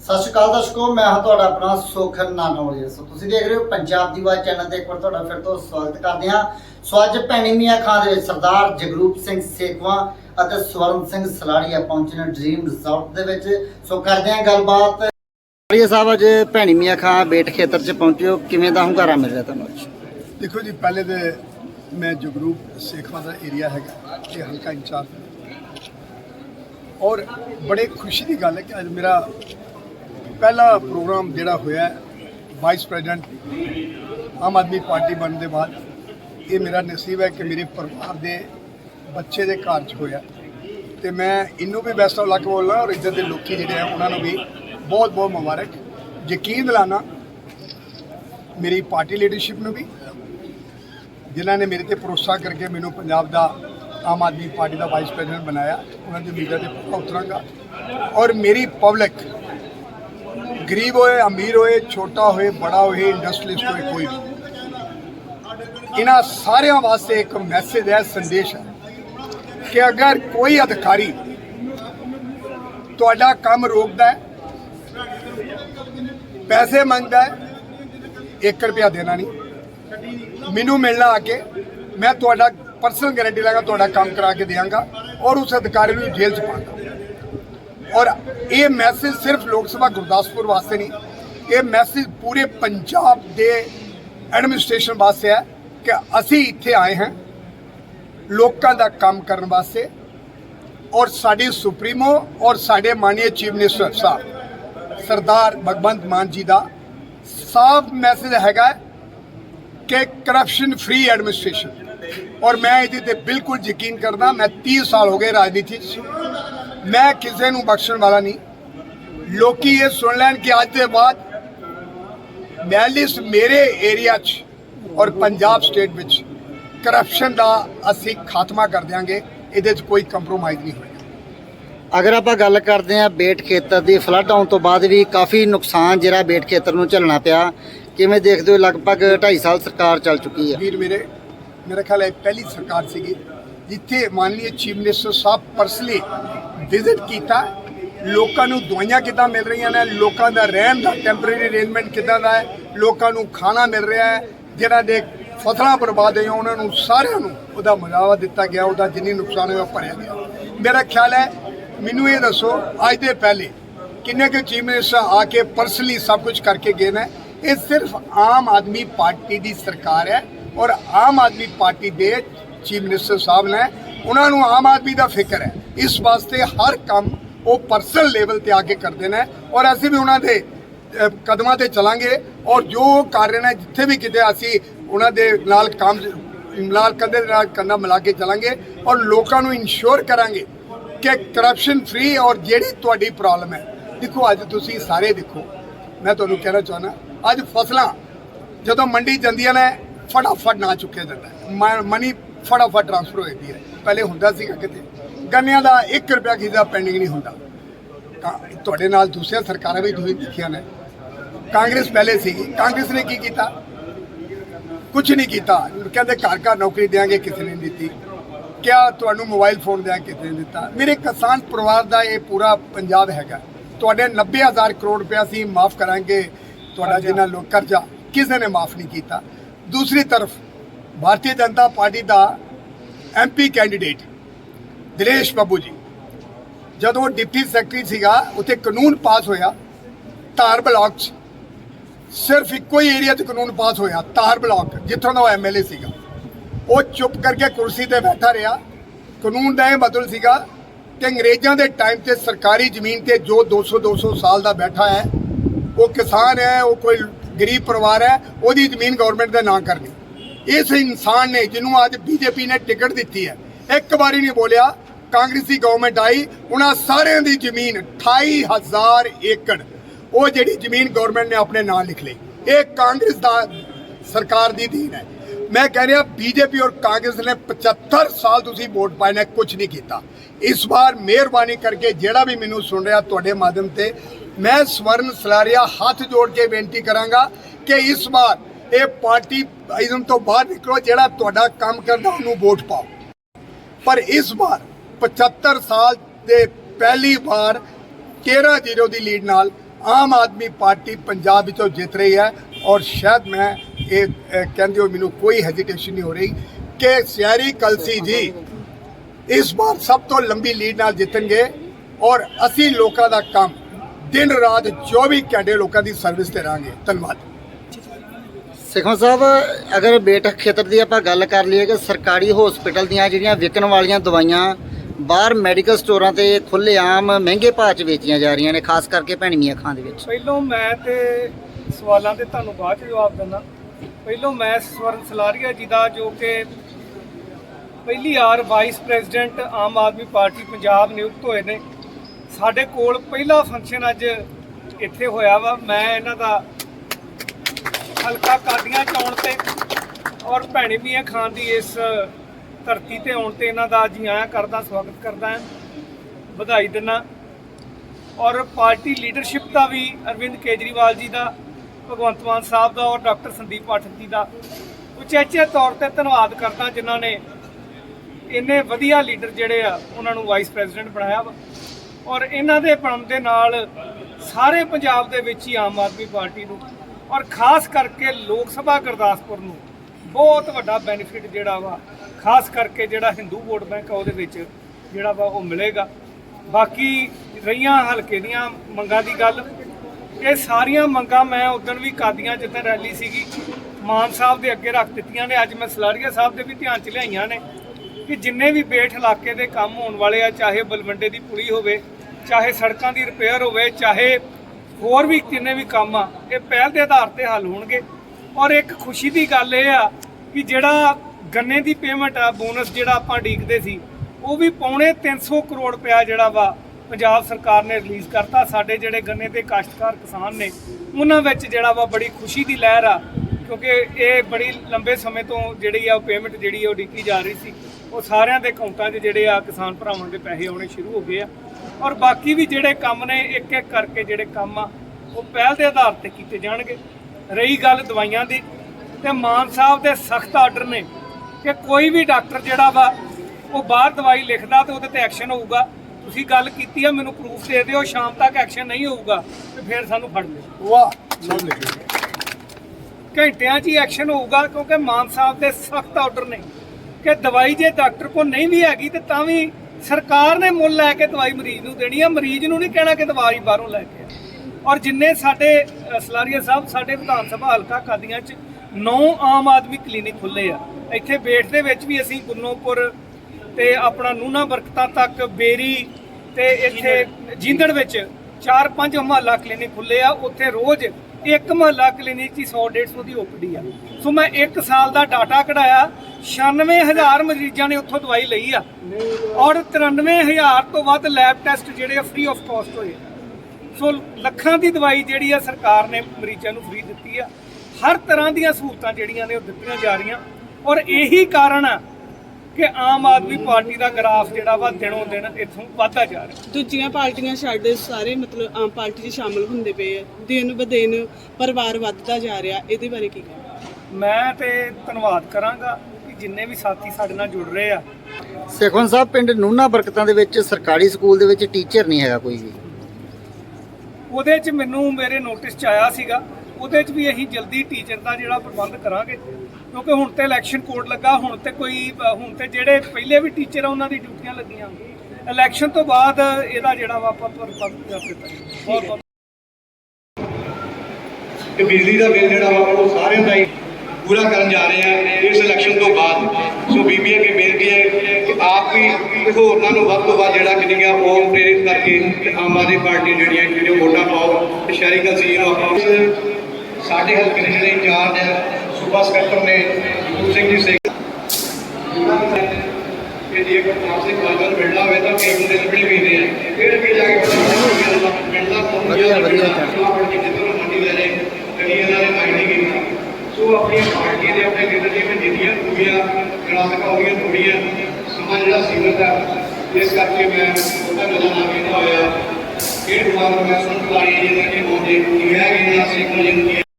ਸਤਿ ਸ਼੍ਰੀ ਅਕਾਲ ਦਰਸ਼ਕੋ, ਮੈਂ ਹਾਂ ਤੁਹਾਡਾ ਆਪਣਾ ਸੋਖਨ ਨਾਨੋਲੀਆ ਸੋ ਤੁਸੀਂ ਦੇਖ ਰਹੇ ਹੋ ਪੰਜਾਬ ਦੀ ਆਵਾਜ਼ ਚੈਨਲ ਤੇ ਇੱਕ ਵਾਰ ਤੁਹਾਡਾ ਫਿਰ ਤੋਂ ਸਵਾਗਤ ਕਰਦੇ ਹਾਂ। ਸੋ ਅੱਜ ਭੈਣੀ ਮੀਆਂ ਖਾਂ ਦੇ ਵਿੱਚ ਸਰਦਾਰ ਜਗਰੂਪ ਸਿੰਘ ਸੇਖਵਾਂ ਅਤੇ ਸਵਰਨ ਸਿੰਘ ਸਲਾੜੀਆ ਪਹੁੰਚੇ ਨੇ ਡ੍ਰੀਮ ਰਿਜ਼ੋਰਟ ਦੇ ਵਿੱਚ। ਸੋ ਕਰਦੇ ਹਾਂ ਗੱਲਬਾਤ। ਸਲਾੜੀਆ ਸਾਹਿਬ, ਅੱਜ ਭੈਣੀ ਮੀਆਂ ਖਾਂ ਬੇਟ ਖੇਤਰ 'ਚ ਪਹੁੰਚੇ ਹੋ। ਕਿਵੇਂ ਦਾ ਹੁੰਗਾਰਾ ਮਿਲ ਰਿਹਾ ਤੁਹਾਨੂੰ ਅੱਜ? ਦੇਖੋ ਜੀ, ਪਹਿਲੇ ਤੇ ਮੈਂ ਜਗਰੂਪ ਸੇਖਵਾਂ ਦਾ ਏਰੀਆ ਹੈਗਾ, ਇਹ ਹਲਕਾ ਇੰਚਾਰਜ। ਔਰ ਬੜੇ ਖੁਸ਼ੀ ਦੀ ਗੱਲ ਹੈ ਕਿ ਅੱਜ ਮੇਰਾ ਪਹਿਲਾ ਪ੍ਰੋਗਰਾਮ ਜਿਹੜਾ ਹੋਇਆ vice president Aam Aadmi party ਬਣਨ ਦੇ ਬਾਅਦ, ਇਹ ਮੇਰਾ ਨਸੀਬ ਹੈ ਕਿ ਮੇਰੇ ਪਰਿਵਾਰ ਦੇ ਬੱਚੇ ਦੇ ਘਰ 'ਚ ਹੋਇਆ। ਤੇ ਮੈਂ ਇਹਨੂੰ ਵੀ ਬੈਸਟ ਆਫ ਲੱਕ ਬੋਲਣਾ ਔਰ ਇੱਧਰ ਦੇ ਲੋਕੀ ਜਿਹੜੇ ਆ, ਉਹਨਾਂ ਨੂੰ ਵੀ ਬਹੁਤ ਬਹੁਤ ਮੁਬਾਰਕ। ਯਕੀਨ ਦਿਲਾਨਾ, ਮੇਰੀ ਪਾਰਟੀ ਲੀਡਰਸ਼ਿਪ ਨੂੰ ਵੀ, ਜਿਨ੍ਹਾਂ ਨੇ ਮੇਰੇ ਤੇ ਭਰੋਸਾ ਕਰਕੇ ਮੈਨੂੰ ਪੰਜਾਬ ਦਾ ਆਮ ਆਦਮੀ ਪਾਰਟੀ ਦਾ ਵਾਈਸ ਪ੍ਰੈਜ਼ੀਡੈਂਟ ਬਣਾਇਆ, ਉਹਨਾਂ ਦੀ ਉਮੀਦਾਂ ਤੇ ਪੂਰਾ ਉਤਰਾਂਗਾ। ਔਰ ਮੇਰੀ ਪਬਲਿਕ ਗਰੀਬ ਹੋਏ, ਅਮੀਰ ਹੋਏ, ਛੋਟਾ ਹੋਏ, ਬੜਾ ਹੋਏ ਇੰਡਸਟਰੀਲਿਸਟ ਹੋਏ, ਕੋਈ ਵੀ। ਇਹਨਾਂ ਸਾਰਿਆਂ ਵਾਸਤੇ ਇੱਕ ਮੈਸੇਜ ਹੈ, ਸੰਦੇਸ਼ ਹੈ ਕਿ ਅਗਰ ਕੋਈ ਅਧਿਕਾਰੀ ਤੁਹਾਡਾ ਕੰਮ ਰੋਕਦਾ ਹੈ, ਪੈਸੇ ਮੰਗਦਾ ਹੈ 1 ਰੁਪਿਆ ਦੇਣਾ ਨਹੀਂ। ਮੈਨੂੰ ਮਿਲਣਾ ਆ ਕੇ, ਮੈਂ ਤੁਹਾਡਾ ਪਰਸਨਲ ਗਾਰੰਟੀ ਲਾਂਗਾ, ਤੁਹਾਡਾ ਕੰਮ ਕਰਾ ਕੇ ਦਿਆਂਗਾ ਔਰ ਉਸ ਅਧਿਕਾਰੀ ਨੂੰ ਜੇਲ੍ਹ 'ਚ ਪਾਵਾਂਗਾ ਔਰ ਇਹ ਮੈਸੇਜ ਸਿਰਫ ਲੋਕ ਸਭਾ ਗੁਰਦਾਸਪੁਰ ਵਾਸਤੇ ਨਹੀਂ, ਇਹ ਮੈਸੇਜ ਪੂਰੇ ਪੰਜਾਬ ਦੇ ਐਡਮਿਨਿਸਟ੍ਰੇਸ਼ਨ ਵਾਸਤੇ ਹੈ ਕਿ ਅਸੀਂ ਇੱਥੇ ਆਏ ਹਾਂ ਲੋਕਾਂ ਦਾ ਕੰਮ ਕਰਨ ਵਾਸਤੇ ਔਰ ਸਾਡੇ ਸੁਪਰੀਮੋ ਔਰ ਸਾਡੇ ਮਾਨਯ ਚੀਫ ਮਿਨਿਸਟਰ ਸਾਹਿਬ, ਸਰਦਾਰ ਭਗਵੰਤ ਮਾਨ ਜੀ ਦਾ ਸਾਫ਼ ਮੈਸੇਜ ਹੈਗਾ ਕਿ ਕਰਪਸ਼ਨ ਫ੍ਰੀ ਐਡਮਿਨਿਸਟ੍ਰੇਸ਼ਨ ਔਰ ਮੈਂ ਇਹਦੇ ਤੇ ਬਿਲਕੁਲ ਯਕੀਨ ਕਰਦਾ, ਮੈਂ 30 ਸਾਲ ਹੋ ਗਏ ਰਾਜਨੀਤੀ 'ਚ ਮੈਂ ਕਿਸੇ ਨੂੰ ਬਖਸ਼ਣ ਵਾਲਾ ਨਹੀਂ। ਲੋਕੀ ਇਹ ਸੁਣ ਲੈਣ ਕਿ ਅੱਜ ਦੇ ਬਾਅਦ ਮੈਲਿਸ ਮੇਰੇ ਏਰੀਆ 'ਚ ਔਰ ਪੰਜਾਬ ਸਟੇਟ ਵਿੱਚ ਕਰਪਸ਼ਨ ਦਾ ਅਸੀਂ ਖਾਤਮਾ ਕਰ ਦਿਆਂਗੇ। ਇਹਦੇ 'ਚ ਕੋਈ ਕੰਪਰੋਮਾਈਜ਼ ਨਹੀਂ ਹੋਏਗਾ। ਅਗਰ ਆਪਾਂ ਗੱਲ ਕਰਦੇ ਹਾਂ ਬੇਟ ਖੇਤਰ ਦੀ ਫਲੱਡ ਆਉਣ ਤੋਂ ਬਾਅਦ ਵੀ ਕਾਫੀ ਨੁਕਸਾਨ ਜਿਹੜਾ ਬੇਟ ਖੇਤਰ ਨੂੰ ਝੱਲਣਾ ਪਿਆ। ਕਿਵੇਂ ਦੇਖਦੇ ਹੋ ਲਗਭਗ 2.5 ਸਾਲ ਸਰਕਾਰ ਚੱਲ ਚੁੱਕੀ ਹੈ? ਵੀਰ ਮੇਰੇ ਮੇਰੇ ਖਿਆਲ ਹੈ ਪਹਿਲੀ ਸਰਕਾਰ ਸੀਗੀ ਜਿੱਥੇ ਮਾਨਨੀय ਚੀਫ ਮਿਨਿਸਟਰ ਸਾਹਿਬ ਪਰਸਨਲੀ ਵਿਜ਼ਿਟ ਕੀਤਾ। ਲੋਕਾਂ ਨੂੰ ਦਵਾਈਆਂ ਕਿੱਦਾਂ ਮਿਲ ਰਹੀਆਂ ਨੇ, ਲੋਕਾਂ ਦਾ ਰਹਿਣ ਦਾ ਟੈਂਪਰੇਰੀ ਅਰੇਂਜਮੈਂਟ ਕਿੱਦਾਂ ਦਾ ਹੈ, ਲੋਕਾਂ ਨੂੰ ਖਾਣਾ ਮਿਲ ਰਿਹਾ ਹੈ, ਜਿਹੜਾ ਦੇ ਫਸਲਾਂ ਬਰਬਾਦ ਹੋਈਆਂ, ਉਹਨਾਂ ਨੂੰ ਸਾਰਿਆਂ ਨੂੰ ਉਹਦਾ ਮੁਆਵਜ਼ਾ ਦਿੱਤਾ ਗਿਆ, ਉਹਦਾ ਜਿੰਨੀ ਨੁਕਸਾਨ ਹੋਇਆ, ਉਹ ਭਰਿਆ ਗਿਆ। ਮੇਰਾ ਖਿਆਲ ਹੈ, ਮੈਨੂੰ ਇਹ ਦੱਸੋ, ਅੱਜ ਦੇ ਪਹਿਲੇ ਕਿੰਨੇ ਕੁ ਚੀਫ ਮਿਨਿਸਟਰ ਆ ਕੇ ਪਰਸਨਲੀ ਸਭ ਕੁਝ ਕਰਕੇ ਗਏ ਨੇ? ਇਹ ਸਿਰਫ ਆਮ ਆਦਮੀ ਪਾਰਟੀ ਦੀ ਸਰਕਾਰ ਹੈ ਔਰ ਆਮ ਆਦਮੀ ਪਾਰਟੀ ਦੇ ਚੀਫ ਮਿਨਿਸਟਰ ਸਾਹਿਬ ਨੇ, ਉਹਨਾਂ ਨੂੰ ਆਮ ਆਦਮੀ ਦਾ ਫਿਕਰ ਹੈ। ਇਸ ਵਾਸਤੇ ਹਰ ਕੰਮ ਉਹ ਪਰਸਨਲ ਲੈਵਲ ਤੇ ਆ ਕੇ ਕਰਦੇ ਨੇ ਔਰ ਅਸੀਂ ਵੀ ਉਹਨਾਂ ਦੇ ਕਦਮਾਂ ਤੇ ਚਲਾਂਗੇ ਔਰ ਜੋ ਉਹ ਕਰ ਰਹੇ ਨੇ ਜਿੱਥੇ ਵੀ ਕਿਤੇ ਅਸੀਂ ਉਹਨਾਂ ਦੇ ਨਾਲ ਕੰਮ, ਨਾਲ ਕੰਧੇ ਦੇ ਨਾਲ ਕੰਨਾ ਮਿਲਾ ਕੇ ਚਲਾਂਗੇ ਔਰ ਲੋਕਾਂ ਨੂੰ ਇਨਸ਼ੋਰ ਕਰਾਂਗੇ ਕਿ ਕਰਪਸ਼ਨ ਫ੍ਰੀ ਔਰ ਜਿਹੜੀ ਤੁਹਾਡੀ ਪ੍ਰੋਬਲਮ ਹੈ, ਦੇਖੋ ਅੱਜ ਤੁਸੀਂ ਸਾਰੇ ਦੇਖੋ, ਮੈਂ ਤੁਹਾਨੂੰ ਕਹਿਣਾ ਚਾਹੁੰਦਾ, ਅੱਜ ਫਸਲਾਂ ਜਦੋਂ ਮੰਡੀ ਜਾਂਦੀਆਂ ਨੇ, ਫਟਾਫਟ ਨਾ ਚੁੱਕਿਆ ਜਾਂਦਾ ਮ- ਮਨੀ ਫਟਾਫਟ ਟ੍ਰਾਂਸਫਰ ਹੋ ਜਾਂਦੀ ਹੈ, ਪਹਿਲੇ ਹੁੰਦਾ ਸੀਗਾ ਕਿਤੇ ਗੰਨਿਆਂ ਦਾ 1 ਰੁਪਿਆ ਕਿਸੇ ਦਾ ਪੈਂਡਿੰਗ ਨਹੀਂ ਹੁੰਦਾ। ਤੁਹਾਡੇ ਨਾਲ ਦੂਸਰੀਆਂ ਸਰਕਾਰਾਂ ਵੀ ਤੁਸੀਂ ਦੇਖੀਆਂ ਨੇ। ਕਾਂਗਰਸ ਪਹਿਲੇ ਸੀਗੀ। ਕਾਂਗਰਸ ਨੇ ਕੀ ਕੀਤਾ? ਕੁਝ ਨਹੀਂ ਕੀਤਾ। ਕਹਿੰਦੇ ਘਰ ਘਰ ਨੌਕਰੀ ਦੇਾਂਗੇ ਕਿਸੇ ਨੇ ਨਹੀਂ ਦਿੱਤੀ। ਕਿਆ ਤੁਹਾਨੂੰ ਮੋਬਾਈਲ ਫੋਨ ਦਿਆਂ ਕਿਸੇ ਨੇ ਦਿੱਤਾ? ਮੇਰੇ ਕਿਸਾਨ ਪਰਿਵਾਰ ਦਾ ਇਹ ਪੂਰਾ ਪੰਜਾਬ ਹੈਗਾ। ਤੁਹਾਡੇ 90000 ਕਰੋੜ ਰੁਪਇਆ ਸੀ ਮਾਫ ਕਰਾਂਗੇ। ਤੁਹਾਡਾ ਜਿੰਨਾ ਲੋਕ ਕਰਜ਼ਾ ਕਿਸੇ ਨੇ ਮਾਫ ਨਹੀਂ ਕੀਤਾ। ਦੂਸਰੀ ਤਰਫ ਭਾਰਤੀ ਜਨਤਾ ਪਾਰਟੀ ਦਾ ਐਮਪੀ ਕੈਂਡੀਡੇਟ ਦਿਨੇਸ਼ ਬੱਬੂ ਜੀ। ਜਦੋਂ ਡਿਪਟੀ ਸੈਕਟਰੀ ਸੀਗਾ, ਉੱਥੇ ਕਾਨੂੰਨ ਪਾਸ ਹੋਇਆ, ਧਾਰ ਬਲਾਕ 'ਚ। ਸਿਰਫ ਇੱਕੋ ਹੀ ਏਰੀਆ 'ਚ ਕਾਨੂੰਨ ਪਾਸ ਹੋਇਆ, ਧਾਰ ਬਲਾਕ, ਜਿੱਥੋਂ ਦਾ ਉਹ ਐਮਐਲਏ ਸੀਗਾ। ਉਹ ਚੁੱਪ ਕਰਕੇ ਕੁਰਸੀ ਤੇ ਬੈਠਾ ਰਿਹਾ। ਕਾਨੂੰਨ ਦਾ ਇਹ ਮਤਲਬ ਸੀਗਾ ਕਿ ਅੰਗਰੇਜ਼ਾਂ ਦੇ ਟਾਈਮ ਤੇ ਸਰਕਾਰੀ ਜ਼ਮੀਨ ਤੇ ਜੋ 200 200 ਸਾਲ ਦਾ ਬੈਠਾ ਹੈ, ਉਹ ਕਿਸਾਨ ਹੈ, ਉਹ ਕੋਈ ਗਰੀਬ ਪਰਿਵਾਰ ਹੈ, ਉਹਦੀ ਜ਼ਮੀਨ ਗਵਰਨਮੈਂਟ ਦੇ ਨਾਂ ਕਰਨੀ। ਇਸ ਇਨਸਾਨ ਨੇ, ਜਿਹਨੂੰ ਅੱਜ ਬੀਜੇਪੀ ਨੇ ਟਿਕਟ ਦਿੱਤੀ ਹੈ, ਇੱਕ ਵਾਰੀ ਨਹੀਂ ਬੋਲਿਆ ਕਾਂਗਰਸੀ ਗਵਰਨਮੈਂਟ ਆਈ, ਉਹਨਾਂ ਸਾਰਿਆਂ ਦੀ ਜ਼ਮੀਨ 28000 ਏਕੜ। ਉਹ ਜਿਹੜੀ ਜ਼ਮੀਨ ਗਵਰਨਮੈਂਟ ਨੇ ਆਪਣੇ ਨਾਂ ਲਿਖ ਲਈ। ਇਹ ਕਾਂਗਰਸ ਦਾ ਸਰਕਾਰ ਦੀ ਦੇਣ ਹੈ। ਮੈਂ ਕਹਿ ਰਿਹਾ, ਬੀਜੇਪੀ ਔਰ ਕਾਂਗਰਸ ਨੇ 75 ਸਾਲ ਤੁਸੀਂ ਵੋਟ ਪਾਏ ਨੇ ਕੁਝ ਨਹੀਂ ਕੀਤਾ। ਇਸ ਵਾਰ ਮਿਹਰਬਾਨੀ ਕਰਕੇ ਜਿਹੜਾ ਵੀ ਮੈਨੂੰ ਸੁਣ ਰਿਹਾ ਤੁਹਾਡੇ ਮਾਧਿਅਮ ਤੇ, ਮੈਂ ਸਵਰਨ ਸਲਾਰੀਆ ਹੱਥ ਜੋੜ ਕੇ ਬੇਨਤੀ ਕਰਾਂਗਾ ਕਿ ਇਸ ਵਾਰ ਇਹ ਪਾਰਟੀ ਇਜ਼ਮ ਤੋਂ ਬਾਹਰ ਨਿਕਲੋ, ਜਿਹੜਾ ਤੁਹਾਡਾ ਕੰਮ ਕਰਦਾ, ਉਹਨੂੰ ਵੋਟ ਪਾਓ। ਪਰ ਇਸ ਵਾਰ 75 ਸਾਲ ਦੇ ਪਹਿਲੀ ਵਾਰ 13-0 ਦੀ ਲੀਡ ਨਾਲ ਆਮ ਆਦਮੀ ਪਾਰਟੀ ਪੰਜਾਬ ਵਿੱਚੋਂ ਜਿੱਤ ਰਹੀ ਹੈ ਔਰ ਸ਼ਾਇਦ ਮੈਂ ਇਹ ਕਹਿੰਦੇ ਹੋ ਮੈਨੂੰ ਕੋਈ ਹੈਜ਼ਿਟੇਸ਼ਨ ਨਹੀਂ ਹੋ ਰਹੀ ਕਿ ਸਿਆਰੀ ਕਲਸੀ ਜੀ ਇਸ ਵਾਰ ਸਭ ਤੋਂ ਲੰਬੀ ਲੀਡ ਨਾਲ ਜਿੱਤਣਗੇ ਔਰ ਅਸੀਂ ਲੋਕਾਂ ਦਾ ਕੰਮ ਦਿਨ ਰਾਤ 24 ਘੰਟੇ ਲੋਕਾਂ ਦੀ ਸਰਵਿਸ ਤੇ ਰਹਾਂਗੇ। ਧੰਨਵਾਦ। ਸਿੱਖੋ ਸਾਹਿਬ, ਅਗਰ ਬੇਟਕ ਖੇਤਰ ਦੀ ਆਪਾਂ ਗੱਲ ਕਰ ਲਈਏ ਕਿ ਸਰਕਾਰੀ ਹਸਪੀਟਲ ਦੀਆਂ ਜਿਹੜੀਆਂ ਵਿਕਣ ਵਾਲੀਆਂ ਦਵਾਈਆਂ ਬਾਹਰ ਮੈਡੀਕਲ ਸਟੋਰਾਂ ਤੇ ਖੁੱਲ੍ਹੇਆਮ ਮਹਿੰਗੇ ਭਾਅ 'ਚ ਵੇਚੀਆਂ ਜਾ ਰਹੀਆਂ ਨੇ, ਖਾਸ ਕਰਕੇ ਭੈਣਵੀਆਂ ਮੀਆਂ ਖਾਂ ਦੇ ਵਿੱਚ। ਪਹਿਲੋਂ ਮੈਂ ਤੇ ਸਵਾਲਾਂ ਦੇ ਤੁਹਾਨੂੰ ਬਾਅਦ ਚ ਜਵਾਬ ਦਿੰਦਾ। ਪਹਿਲੋਂ ਮੈਂ ਸਵਰਨ ਸਲਾਰੀਆ ਜੀ ਦਾ, ਜੋ ਕਿ ਪਹਿਲੀ ਵਾਰ vice president Aam Aadmi party Punjab ਨਿਯੁਕਤ ਹੋਏ ਨੇ। ਸਾਡੇ ਕੋਲ ਪਹਿਲਾ ਫੰਕਸ਼ਨ ਅੱਜ ਇੱਥੇ ਹੋਇਆ ਵਾ। ਮੈਂ ਇਹਨਾਂ ਦਾ ਹਲਕਾ ਕਾਦੀਆਂ ਚ ਤੇ ਔਰ ਭੈਣੀ ਮੀਆਂ ਖਾਨ ਦੀ ਇਸ ਧਰਤੀ ਤੇ ਆਉਣ ਤੇ ਇਹਨਾਂ ਦਾ ਜੀ ਆਇਆਂ ਕਰਦਾ, ਸਵਾਗਤ ਕਰਦਾ ਹਾਂ। ਵਧਾਈ ਦਿੰਦਾ ਔਰ ਪਾਰਟੀ ਲੀਡਰਸ਼ਿਪ ਦਾ ਵੀ ਅਰਵਿੰਦ ਕੇਜਰੀਵਾਲ ਜੀ ਦਾ, ਭਗਵੰਤ ਮਾਨ ਸਾਹਿਬ ਦਾ ਔਰ ਡਾਕਟਰ ਸੰਦੀਪ ਪਾਠਕ ਜੀ ਦਾ ਉਚੇਚੇ ਤੌਰ ਤੇ ਧੰਨਵਾਦ ਕਰਦਾ ਜਿਨ੍ਹਾਂ ਨੇ ਇੰਨੇ ਵਧੀਆ ਲੀਡਰ ਜਿਹੜੇ ਆ, ਉਹਨਾਂ ਨੂੰ ਵਾਈਸ ਪ੍ਰੈਜ਼ੀਡੈਂਟ ਬਣਾਇਆ ਵਾ। ਔਰ ਇਹਨਾਂ ਦੇ ਬਣਨ ਦੇ ਨਾਲ ਸਾਰੇ ਪੰਜਾਬ ਦੇ ਵਿੱਚ ਹੀ ਆਮ ਆਦਮੀ ਪਾਰਟੀ ਨੂੰ ਔਰ ਖਾਸ ਕਰਕੇ ਲੋਕ ਸਭਾ ਗੁਰਦਾਸਪੁਰ ਨੂੰ ਬਹੁਤ ਵੱਡਾ ਬੈਨੀਫਿਟ ਜਿਹੜਾ ਵਾ ਖਾਸ ਕਰਕੇ ਜਿਹੜਾ ਹਿੰਦੂ ਵੋਟ ਬੈਂਕ ਆ ਉਹਦੇ ਵਿੱਚ ਜਿਹੜਾ ਵਾ ਉਹ ਮਿਲੇਗਾ। ਬਾਕੀ ਰਹੀਆਂ ਹਲਕੇ ਦੀਆਂ ਮੰਗਾਂ ਦੀ ਗੱਲ, ਇਹ ਸਾਰੀਆਂ ਮੰਗਾਂ ਮੈਂ ਉਦੋਂ ਵੀ ਕਾਦੀਆਂ ਜਿੱਦਾਂ ਰੈਲੀ ਸੀਗੀ, ਮਾਨ ਸਾਹਿਬ ਦੇ ਅੱਗੇ ਰੱਖ ਦਿੱਤੀਆਂ ਨੇ, ਅੱਜ ਮੈਂ ਸਲਾਰੀਆ ਸਾਹਿਬ ਦੇ ਵੀ ਧਿਆਨ ਚ ਲਿਆਈਆਂ ਨੇ ਕਿ ਜਿੰਨੇ ਵੀ ਬੇਠ ਇਲਾਕੇ ਦੇ ਕੰਮ ਹੋਣ ਵਾਲੇ ਆ, ਚਾਹੇ ਬਲਵੰਡੇ ਦੀ ਪੁਲੀ ਹੋਵੇ, ਚਾਹੇ ਸੜਕਾਂ ਦੀ ਰਿਪੇਅਰ ਹੋਵੇ, ਚਾਹੇ ਹੋਰ ਵੀ ਕਿੰਨੇ ਵੀ ਕੰਮ ਆ, ਇਹ ਪਹਿਲ ਦੇ ਆਧਾਰ ਤੇ ਹੱਲ ਹੋਣਗੇ। ਔਰ ਇੱਕ ਖੁਸ਼ੀ ਦੀ ਗੱਲ ਇਹ ਆ ਕਿ ਜਿਹੜਾ ਗੰਨੇ ਦੀ ਪੇਮੈਂਟ ਆ ਬੋਨਸ ਜਿਹੜਾ ਆਪਾਂ ਢੀਕਦੇ ਸੀ, ਉਹ ਵੀ ਪੌਣੇ 300 ਕਰੋੜ ਰੁਪਇਆ ਜਿਹੜਾ ਵਾ ਪੰਜਾਬ ਸਰਕਾਰ ਨੇ ਰਿਲੀਜ਼ ਕਰਤਾ। ਸਾਡੇ ਜਿਹੜੇ ਗੰਨੇ ਦੇ ਕਾਸ਼ਤਕਾਰ ਕਿਸਾਨ ਨੇ, ਉਹਨਾਂ ਵਿੱਚ ਜਿਹੜਾ ਵਾ ਬੜੀ ਖੁਸ਼ੀ ਦੀ ਲਹਿਰ ਆ, ਕਿਉਂਕਿ ਇਹ ਬੜੀ ਲੰਬੇ ਸਮੇਂ ਤੋਂ ਜਿਹੜੀ ਆ ਉਹ ਪੇਮੈਂਟ ਜਿਹੜੀ ਆ ਉਹ ਡਿੱਕੀ ਜਾ ਰਹੀ ਸੀ। ਉਹ ਸਾਰਿਆਂ ਦੇ ਅਕਾਊਂਟਾਂ 'ਚ ਜਿਹੜੇ ਆ ਕਿਸਾਨ ਭਰਾਵਾਂ ਦੇ ਪੈਸੇ ਆਉਣੇ ਸ਼ੁਰੂ ਹੋ ਗਏ ਆ। ਔਰ ਬਾਕੀ ਵੀ ਜਿਹੜੇ ਕੰਮ ਨੇ ਇੱਕ ਇੱਕ ਕਰਕੇ ਜਿਹੜੇ ਕੰਮ ਆ, ਉਹ ਪਹਿਲ ਦੇ ਆਧਾਰ ਤੇ ਕੀਤੇ ਜਾਣਗੇ। ਰਹੀ ਗੱਲ ਦਵਾਈਆਂ ਦੀ, ਤੇ ਮਾਨ ਸਾਹਿਬ ਦੇ ਸਖਤ ਆਰਡਰ ਨੇ ਕਿ ਕੋਈ ਵੀ ਡਾਕਟਰ ਜਿਹੜਾ ਵਾ ਉਹ ਬਾਹਰ ਦਵਾਈ ਲਿਖਦਾ ਤੇ ਉਹਦੇ ਤੇ ਐਕਸ਼ਨ ਹੋਊਗਾ ਤੁਸੀਂ ਗੱਲ ਕੀਤੀ ਆ ਮੈਨੂੰ ਪ੍ਰੂਫ ਦੇ ਦਿਓ ਸ਼ਾਮ ਤੱਕ ਐਕਸ਼ਨ ਨਹੀਂ ਹੋਊਗਾ ਤੇ ਫਿਰ ਸਾਨੂੰ ਫੜ ਲਿਓ ਵਾਹ. ਘੰਟਿਆਂ 'ਚ ਹੀ ਐਕਸ਼ਨ ਹੋਊਗਾ ਕਿਉਂਕਿ ਮਾਨ ਸਾਹਿਬ ਦੇ ਸਖਤ ਆਰਡਰ ਨੇ ਕਿ ਦਵਾਈ ਜੇ ਡਾਕਟਰ ਕੋਲ ਨਹੀਂ ਵੀ ਹੈਗੀ ਤੇ ਤਾਂ ਵੀ ਸਰਕਾਰ ਨੇ ਮੁੱਲ ਲੈ ਕੇ ਦਵਾਈ ਮਰੀਜ਼ ਨੂੰ ਦੇਣੀ ਆ ਮਰੀਜ਼ ਨੂੰ ਨਹੀਂ ਕਹਿਣਾ ਕਿ ਦਵਾਈ ਬਾਹਰੋਂ ਲੈ ਕੇ। ਔਰ ਜਿੰਨੇ ਸਾਡੇ ਸਲਾਰੀਆ ਸਾਹਿਬ ਸਾਡੇ ਵਿਧਾਨ ਸਭਾ ਹਲਕਾ ਕਾਦੀਆਂ 'ਚ ਨੌ ਆਮ ਆਦਮੀ ਕਲੀਨਿਕ ਖੁੱਲੇ ਆ ਇੱਥੇ ਬੇਟ ਦੇ ਵਿੱਚ ਵੀ ਅਸੀਂ ਗੁਰਨੋਪੁਰ ਤੇ ਆਪਣਾ ਨੂਨਾ ਬਰਕਤਾਂ ਤੱਕ ਬੇਰੀ ਤੇ ਇੱਥੇ ਜਿੰਦੜ। ਵਿੱਚ ਚਾਰ ਪੰਜ ਮਹੱਲਾ ਕਲੀਨਿਕ ਖੁੱਲੇ ਆ। ਉੱਥੇ ਰੋਜ਼ ਇੱਕ ਮਹੱਲਾ ਕਲੀਨਿਕ 'ਚ 100 150 ਦੀ ਓਪੀਡੀ ਆ। ਸੋ ਮੈਂ 1 ਸਾਲ ਦਾ ਡਾਟਾ ਕਢਾਇਆ 96000 ਮਰੀਜ਼ਾਂ ਨੇ ਉੱਥੋਂ ਦਵਾਈ ਲਈ ਆ। ਔਰ 93000 ਤੋਂ ਵੱਧ ਲੈਬ ਟੈਸਟ ਜਿਹੜੇ ਆ ਫ੍ਰੀ ਆਫ ਕਾਸਟ ਹੋਏ ਸੋ ਲੱਖਾਂ ਦੀ ਦਵਾਈ ਜਿਹੜੀ ਆ ਸਰਕਾਰ ਨੇ ਮਰੀਜ਼ਾਂ ਨੂੰ ਫ੍ਰੀ ਦਿੱਤੀ ਆ। ਹਰ ਤਰ੍ਹਾਂ ਦੀਆਂ ਸਹੂਲਤਾਂ ਜਿਹੜੀਆਂ ਨੇ ਉਹ ਦਿੱਤੀਆਂ ਜਾ ਰਹੀਆਂ। ਔਰ ਇਹੀ ਕਾਰਨ ਆ ਕਿ ਆਮ ਆਦਮੀ ਪਾਰਟੀ ਦਾ ਗ੍ਰਾਫ ਜਿਹੜਾ ਵਾ ਦਿਨੋਂ ਦਿਨ ਇੱਥੋਂ ਵੱਧਦਾ ਜਾ ਰਿਹਾ। ਦੂਜੀਆਂ ਪਾਰਟੀਆਂ ਛੱਡ ਸਾਰੇ ਮਤਲਬ ਆਮ ਪਾਰਟੀ 'ਚ ਸ਼ਾਮਲ ਹੁੰਦੇ ਪਏ ਆ। ਦਿਨ ਬ ਦਿਨ ਪਰਿਵਾਰ ਵੱਧਦਾ ਜਾ ਰਿਹਾ। ਇਹਦੇ ਬਾਰੇ ਕੀ ਕਹਿਣਾ? ਮੈਂ ਤੇ ਧੰਨਵਾਦ ਕਰਾਂਗਾ ਕਿ ਜਿੰਨੇ ਵੀ ਸਾਥੀ ਸਾਡੇ ਨਾਲ ਜੁੜ ਰਹੇ ਆ। ਸੇਖਵੰਤ ਸਾਹਿਬ ਪਿੰਡ ਨੂਨਾ ਬਰਕਤਾਂ ਦੇ ਵਿੱਚ ਸਰਕਾਰੀ ਸਕੂਲ ਦੇ ਵਿੱਚ ਟੀਚਰ ਨਹੀਂ ਹੈਗਾ ਕੋਈ ਵੀ। ਉਹਦੇ 'ਚ ਮੈਨੂੰ ਮੇਰੇ ਨੋਟਿਸ 'ਚ ਆਇਆ ਸੀਗਾ। ਉਹਦੇ 'ਚ ਵੀ ਅਸੀਂ ਜਲਦੀ ਟੀਚਰ ਦਾ ਜਿਹੜਾ ਪ੍ਰਬੰਧ ਕਰਾਂਗੇ। ਕਿਉਂਕਿ ਹੁਣ ਤੇ ਇਲੈਕਸ਼ਨ ਕੋਡ ਲੱਗਾ ਹੁਣ ਤੇ ਕੋਈ ਹੁਣ ਤੇ ਜਿਹੜੇ ਪਹਿਲੇ ਵੀ ਟੀਚਰ ਆ ਉਹਨਾਂ ਦੀ ਡਿਊਟੀਆਂ ਲੱਗੀਆਂ। ਇਲੈਕਸ਼ਨ ਤੋਂ ਬਾਅਦ ਇਹਦਾ ਜਿਹੜਾ ਵਾ ਆਪਾਂ ਪ੍ਰਬੰਧ ਕਰ ਦਿੱਤਾ। ਬਹੁਤ ਬਹੁਤ ਤੇ ਬਿਜਲੀ ਦਾ ਬਿੱਲ ਜਿਹੜਾ ਵਾ ਉਹ ਸਾਰਿਆਂ ਦਾ ਹੀ ਪੂਰਾ ਕਰਨ ਜਾ ਰਹੇ ਆ ਇਸ ਇਲੈਕਸ਼ਨ ਤੋਂ ਬਾਅਦ ਸੋ ਬੀਬੀਆਂ ਕੇ ਬੇਨਤੀ ਹੈ ਕਿ ਆਪ ਵੀ ਹੋਰਨਾਂ ਨੂੰ ਵੱਧ ਤੋਂ ਵੱਧ ਜਿਹੜਾ ਕਿੰਨੀਆਂ ਉਹ ਪ੍ਰੇਰਿਤ ਕਰਕੇ ਆਮ ਆਦਮੀ ਪਾਰਟੀ ਜਿਹੜੀਆਂ ਜਿਹੜੀਆਂ ਵੋਟਾਂ ਪਾਓ ਤੇ ਸ਼ਹਿਰੀ ਨੂੰ ਆਪਾਂ ਸਾਡੇ ਹਲਕੇ ਦੇ ਜਿਹੜੇ ਇੰਚਾਰਜ ਹੈ ਸੂਬਾ ਸਕੱਤਰ ਨੇ ਗੁਰੂ ਸਿੰਘ ਜੀ ਸਿੰਘ ਕਿ ਜੇ ਕੋਈ ਆਪ ਸੇ ਮਿਲਣਾ ਹੋਵੇ ਤਾਂ ਕਈ ਬੰਦੇ ਲੱਭਣੇ ਪੈਂਦੇ ਆ। ਫਿਰ ਵੀ ਜਾ ਕੇ ਮਿਲਦਾ